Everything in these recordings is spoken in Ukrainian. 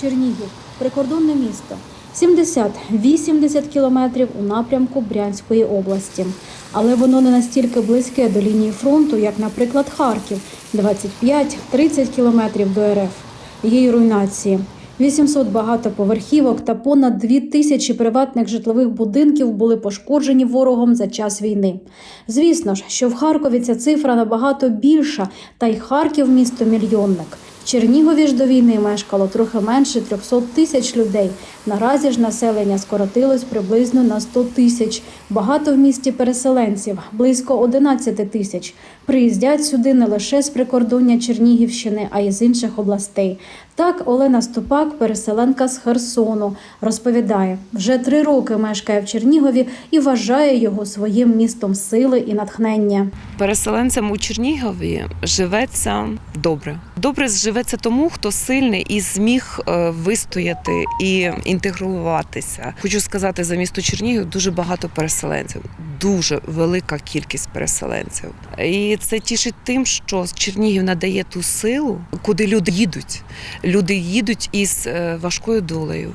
Чернігів прикордонне місто. 70-80 кілометрів у напрямку Брянської області. Але воно не настільки близьке до лінії фронту, як, наприклад, Харків 25-30 кілометрів до РФ. Й руйнації. 800 багатоповерхівок та понад 2 тисячі приватних житлових будинків були пошкоджені ворогом за час війни. Звісно ж, що в Харкові ця цифра набагато більша, та й Харків місто мільйонник. Чернігові ж до війни мешкало трохи менше 300 тисяч людей. Наразі ж населення скоротилось приблизно на 100 тисяч. Багато в місті переселенців, близько 11 тисяч. Приїздять сюди не лише з прикордоння Чернігівщини, а й з інших областей. Так, Олена Ступак, переселенка з Херсону, розповідає, вже три роки мешкає в Чернігові і вважає його своїм містом сили і натхнення. Переселенцям у Чернігові живеться добре. Добре живеться тому, хто сильний і зміг е, вистояти і інтегруватися. Хочу сказати, за місто Чернігів дуже багато переселенців, дуже велика кількість переселенців. І це тішить тим, що Чернігів надає ту силу, куди люди їдуть. Люди їдуть із е, важкою долею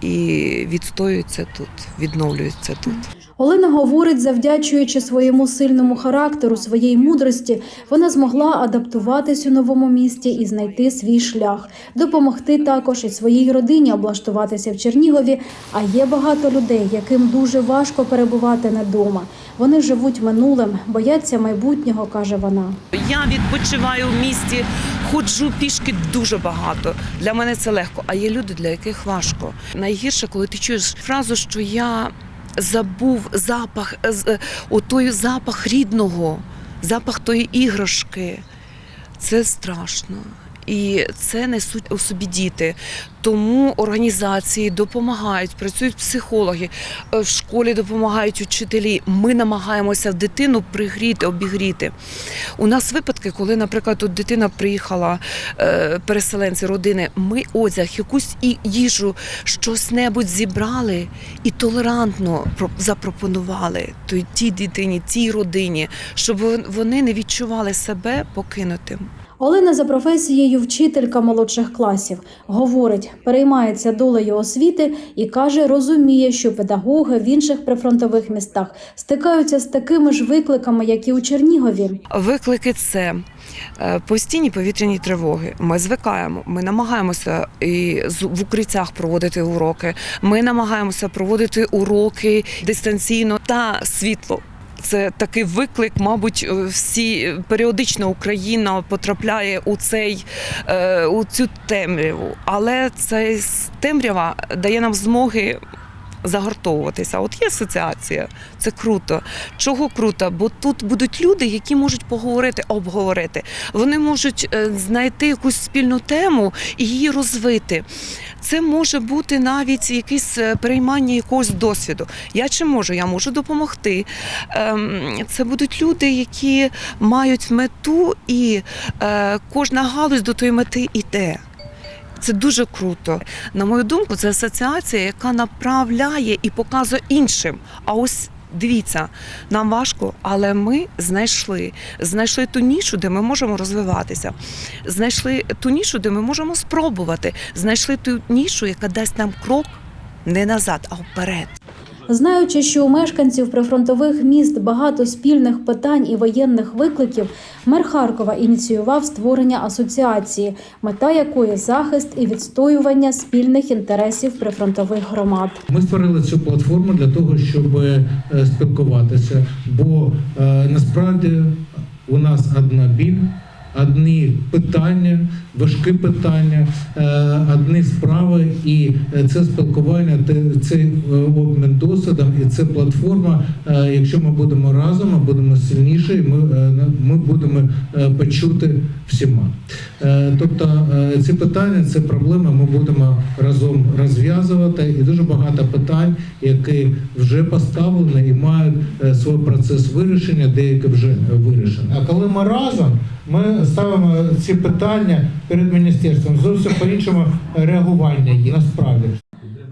і відстоюються тут, відновлюються тут. Олена говорить, завдячуючи своєму сильному характеру, своїй мудрості, вона змогла адаптуватись у новому місті і знайти свій шлях, допомогти також і своїй родині облаштуватися в Чернігові. А є багато людей, яким дуже важко перебувати не дома. Вони живуть минулим, бояться майбутнього, каже вона. Я відпочиваю в місті, ходжу пішки дуже багато. Для мене це легко. А є люди, для яких важко. Найгірше, коли ти чуєш фразу, що я забув запах, е, е, отой запах рідного, запах тої іграшки. Це страшно. І це несуть у собі діти. Тому організації допомагають, працюють психологи, е, в школі допомагають учителі. Ми намагаємося дитину пригріти, обігріти. У нас випадки, коли, наприклад, от дитина приїхала, е, переселенці родини, ми одяг, якусь їжу, щось небудь зібрали і толерантно про- запропонували тій дитині, тій родині, щоб вони не відчували себе покинутим. Олена за професією вчителька молодших класів. Говорить, переймається долею освіти і каже, розуміє, що педагоги в інших прифронтових містах стикаються з такими ж викликами, як і у Чернігові. Виклики це е, постійні повітряні тривоги. Ми звикаємо. Ми намагаємося і в укриттях проводити уроки. Ми намагаємося проводити уроки дистанційно та світло. Це такий виклик, мабуть, е, всі періодично Україна потрапляє у цей е, у цю темряву, але ця темрява дає нам змоги загартовуватися. От є асоціація, це круто. Чого круто? Бо тут будуть люди, які можуть поговорити, обговорити. Вони можуть е, знайти якусь спільну тему і її розвити. Це може бути навіть якесь е, переймання якогось досвіду. Я чи можу? Я можу допомогти. Ем, Це будуть люди, які мають мету, і е, кожна галузь до тої мети йде. Це дуже круто. На мою думку, це асоціація, яка направляє і показує іншим. А ось дивіться, нам важко, але ми знайшли. Знайшли ту нішу, де ми можемо розвиватися. Знайшли ту нішу, де ми можемо спробувати. Знайшли ту нішу, яка дасть нам крок не назад, а вперед. Знаючи, що у мешканців прифронтових міст багато спільних питань і воєнних викликів, мер Харкова ініціював створення асоціації, мета якої захист і відстоювання спільних інтересів прифронтових громад. Ми створили цю платформу для того, щоб е, спілкуватися, бо е, насправді у нас одна біль, одні питання, важкі питання, е, одні справи, і е, це спілкування, це е, обмін досвідом, і це платформа. Якщо ми будемо разом, ми будемо сильніші, ми, ми будемо почути всіма. Тобто ці питання, це проблеми ми будемо разом розв'язувати. І дуже багато питань, які вже поставлені і мають свій процес вирішення, деякі вже вирішені. А коли ми разом, ми ставимо ці питання перед міністерством зовсім по іншому реагування є насправді.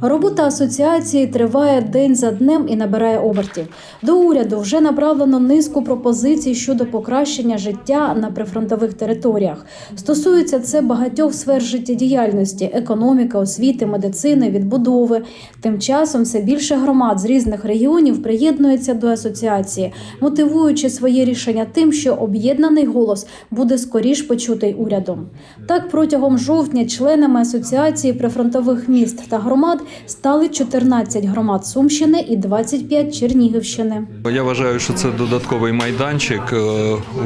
Робота асоціації триває день за днем і набирає обертів. До уряду вже направлено низку пропозицій щодо покращення життя на прифронтових територіях. Стосується це багатьох сфер життєдіяльності: економіки, освіти, медицини, відбудови. Тим часом все більше громад з різних регіонів приєднується до асоціації, мотивуючи своє рішення тим, що об'єднаний голос буде скоріш почутий урядом. Так, протягом жовтня членами асоціації прифронтових міст та громад стали 14 громад Сумщини і 25 Чернігівщини. Я вважаю, що це додатковий майданчик е,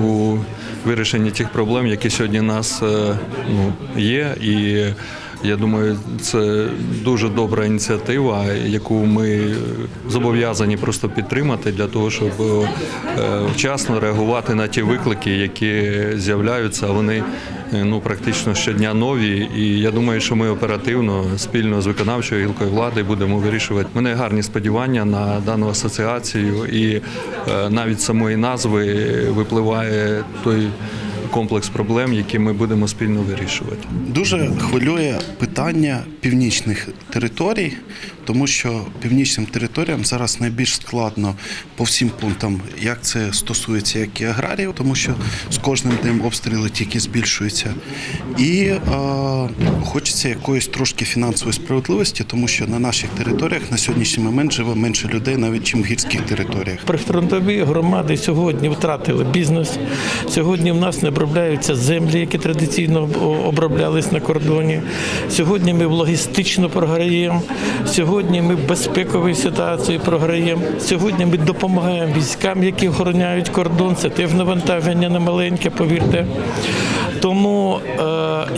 у вирішенні тих проблем, які сьогодні у нас е, ну, є. І я думаю, це дуже добра ініціатива, яку ми зобов'язані просто підтримати для того, щоб е, вчасно реагувати на ті виклики, які з'являються. Вони е, ну практично щодня нові. І я думаю, що ми оперативно спільно з виконавчою гілкою влади будемо вирішувати. У мене гарні сподівання на дану асоціацію, і е, навіть самої назви випливає той комплекс проблем, які ми будемо спільно вирішувати. Дуже хвилює питання північних територій, тому що північним територіям зараз найбільш складно по всім пунктам, як це стосується як і аграріїв, тому що з кожним днем обстріли тільки збільшуються. І е, хочеться якоїсь трошки фінансової справедливості, тому що на наших територіях на сьогоднішній момент живе менше людей, навіть чим в гірських територіях. Прифронтові громади сьогодні втратили бізнес. Сьогодні в нас не обробляються землі, які традиційно оброблялись на кордоні. Сьогодні ми логістично програємо. Ми в безпековій ситуації програємо. Сьогодні ми допомагаємо військам, які охороняють кордон. Це теж навантаження не маленьке, повірте. Тому е,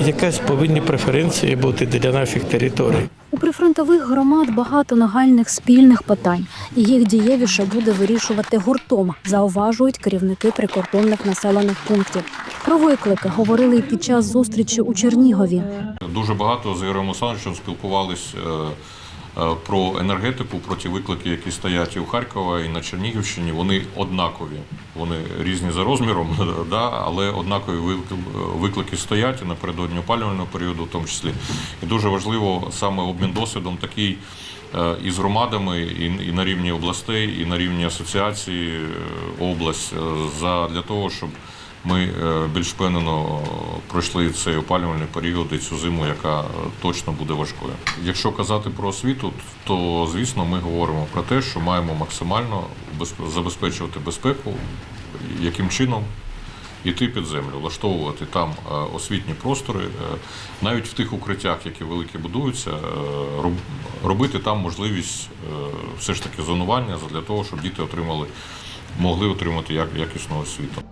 якась повинні преференції бути для наших територій. У прифронтових громад багато нагальних спільних питань, і їх дієвіше буде вирішувати гуртом, зауважують керівники прикордонних населених пунктів. Про виклики говорили й під час зустрічі у Чернігові. Дуже багато з Ігорем Олександровичем спілкувались е, е, про енергетику, про ті виклики, які стоять і у Харкова, і на Чернігівщині. Вони однакові. Вони різні за розміром, да, але однакові виклики- стоять і напередодні опалювального періоду, в тому числі. І дуже важливо саме обмін досвідом такий е, і з громадами, і, і на рівні областей, і на рівні асоціації е, область е, за для того, щоб ми е, більш впевнено пройшли цей опалювальний період і цю зиму, яка е, точно буде важкою. Якщо казати про освіту, то звісно ми говоримо про те, що маємо максимально безп- забезпечувати безпеку, яким чином йти під землю, влаштовувати там е, освітні простори, навіть в тих укриттях, які великі будуються, робити там можливість все ж таки зонування для того, щоб діти отримали, могли отримати як- якісну освіту.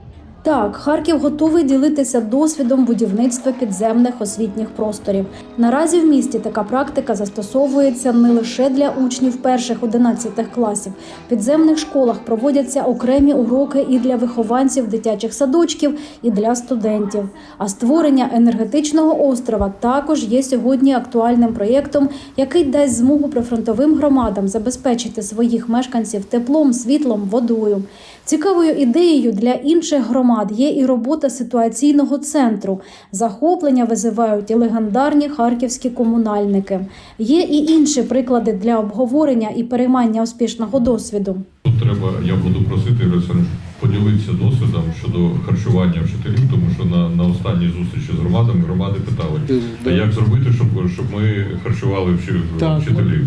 Так, Харків готовий ділитися досвідом будівництва підземних освітніх просторів. Наразі в місті така практика застосовується не лише для учнів перших 11 класів. В підземних школах проводяться окремі уроки і для вихованців дитячих садочків, і для студентів. А створення енергетичного острова також є сьогодні актуальним проєктом, який дасть змогу прифронтовим громадам забезпечити своїх мешканців теплом, світлом, водою. Цікавою ідеєю для інших громад є і робота ситуаційного центру. Захоплення визивають і легендарні харківські комунальники. Є і інші приклади для обговорення і переймання успішного досвіду. Тут треба, я буду просити Ігор Поділитися досвідом щодо харчування вчителів, тому що на, на останній зустрічі з громадами громади питали, а як зробити, щоб, щоб ми харчували вчителів.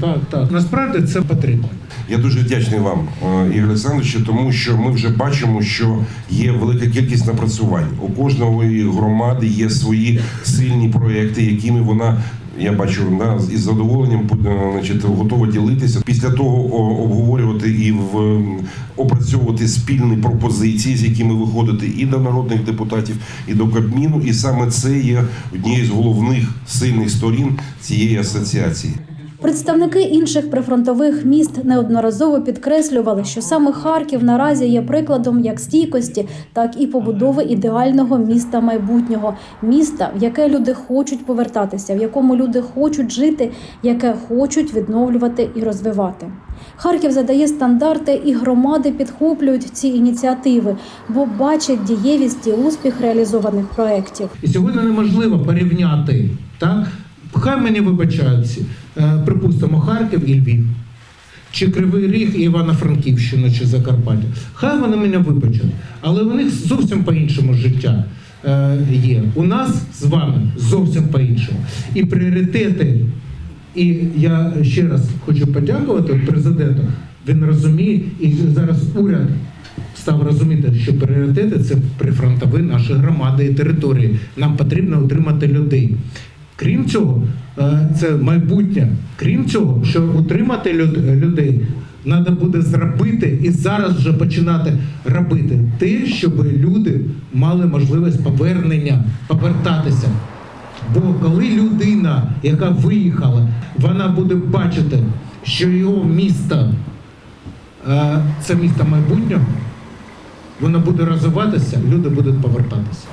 так, так. Насправді це потрібно. Я дуже вдячний вам, е, Ігор Олександрович, тому що ми вже бачимо, що є велика кількість напрацювань. У кожної громади є свої сильні проекти, якими вона. Я бачу да, із задоволенням е, значить, готова ділитися. Після того обговорювати і в опрацьовувати спільні пропозиції, з якими виходити і до народних депутатів, і до Кабміну. І саме це є однією з головних сильних сторін цієї асоціації. Представники інших прифронтових міст неодноразово підкреслювали, що саме Харків наразі є прикладом як стійкості, так і побудови ідеального міста майбутнього, міста, в яке люди хочуть повертатися, в якому люди хочуть жити, яке хочуть відновлювати і розвивати. Харків задає стандарти, і громади підхоплюють ці ініціативи, бо бачать дієвість і успіх реалізованих проєктів. І сьогодні неможливо порівняти так. Хай мені вибачаються, е, припустимо, Харків і Львів, чи Кривий Ріг і Івано-Франківщина, чи Закарпаття. Хай вони мене вибачать, але у них зовсім по-іншому життя е, є. У нас з вами зовсім по-іншому. І пріоритети, і я ще раз хочу подякувати президенту. Він розуміє, і зараз уряд став розуміти, що пріоритети це прифронтові наші громади і території. Нам потрібно утримати людей. Крім цього, е, це майбутнє. Крім цього, що утримати люд- людей, треба буде зробити і зараз вже починати робити те, щоб люди мали можливість повернення, повертатися. Бо коли людина, яка виїхала, вона буде бачити, що його місто е, це місто майбутнього, воно буде розвиватися, люди будуть повертатися.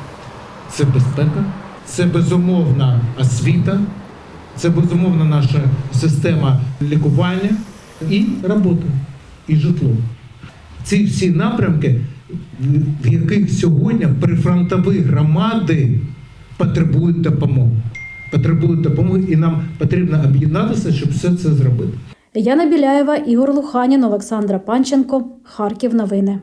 Це безпека, це безумовна освіта, це безумовно наша система лікування і робота, і житло. Ці всі напрямки, в яких сьогодні прифронтові громади потребують допомоги. Потребують допомоги, і нам потрібно об'єднатися, щоб все це зробити. Яна Біляєва, Ігор Луханін, Олександра Панченко. Харків новини.